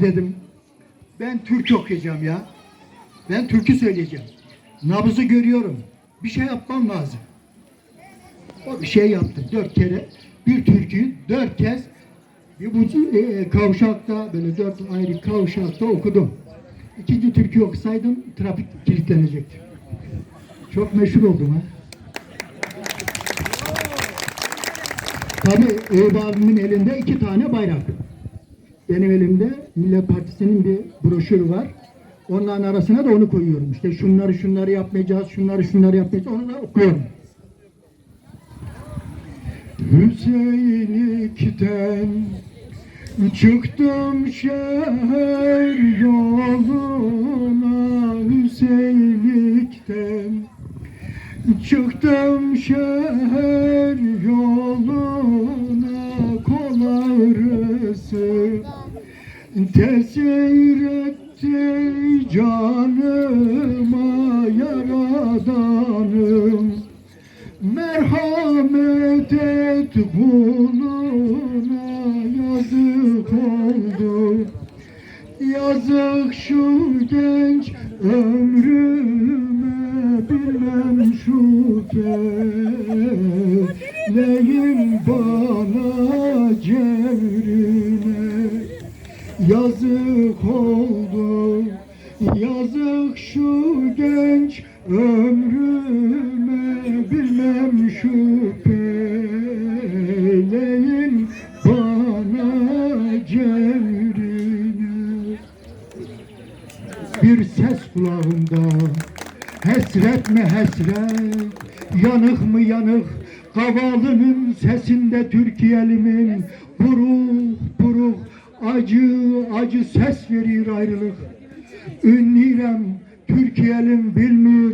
Dedim ben Türk okuyacağım ya. Ben türkü söyleyeceğim. Nabızı görüyorum. Bir şey yapmam lazım. O bir şey yaptım. Dört kere bir türküyü dört kez bir bu e, kavşakta böyle dört ayrı kavşakta okudum. İkinci türkü okusaydım trafik kilitlenecekti. Çok meşhur oldum ha. Tabii Eyüp abimin elinde iki tane bayrak. Benim elimde Millet Partisi'nin bir broşürü var. Onların arasına da onu koyuyorum. İşte şunları şunları yapmayacağız, şunları şunları yapmayacağız. Onu da okuyorum. Hüseyinlikten çıktım şehir yoluna Hüseyinlikten çıktım şehir yoluna ağrısı tesir etti canıma yaradanım Merhamet et kuluna yazık oldu. Yazık şu genç ömrüme bilmem şu feleğin bana cevrine Yazık oldu yazık şu genç ömrüme. Bilmem şu feleğin bana cevrine bir ses kulağımda Hasret mi hasret Yanık mı yanık? Kavalının sesinde Türkiye'limin Buruk buruk Acı acı ses verir ayrılık. Ünlüyem Türkiye'lim bilmiyor.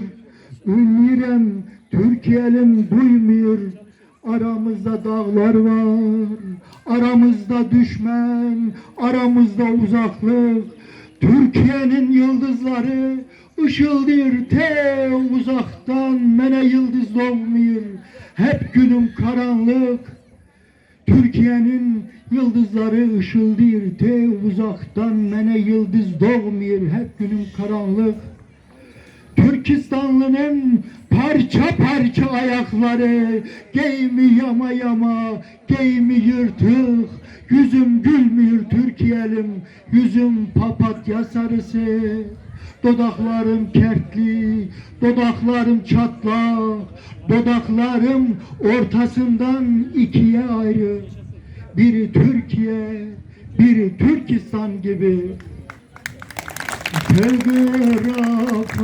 Ünlüyem Türkiye'lim duymuyor. Aramızda dağlar var Aramızda düşman Aramızda uzaklık. Türkiye'nin yıldızları ışıldır te uzaktan. Mene yıldız doğmuyor. Hep günüm karanlık Türkiye'nin yıldızları ışıldır te uzaktan mene yıldız doğmuyor hep günüm karanlık Türkistanlı'nın parça parça ayakları Geymi yama yama, geymi yırtık. Yüzüm gülmüyor Türkiye'lim, yüzüm papatya sarısı Dodaklarım kertli, dodaklarım çatlak Dodaklarım ortasından ikiye ayrı. Biri Türkiye, biri Türkistan gibi. Telgraf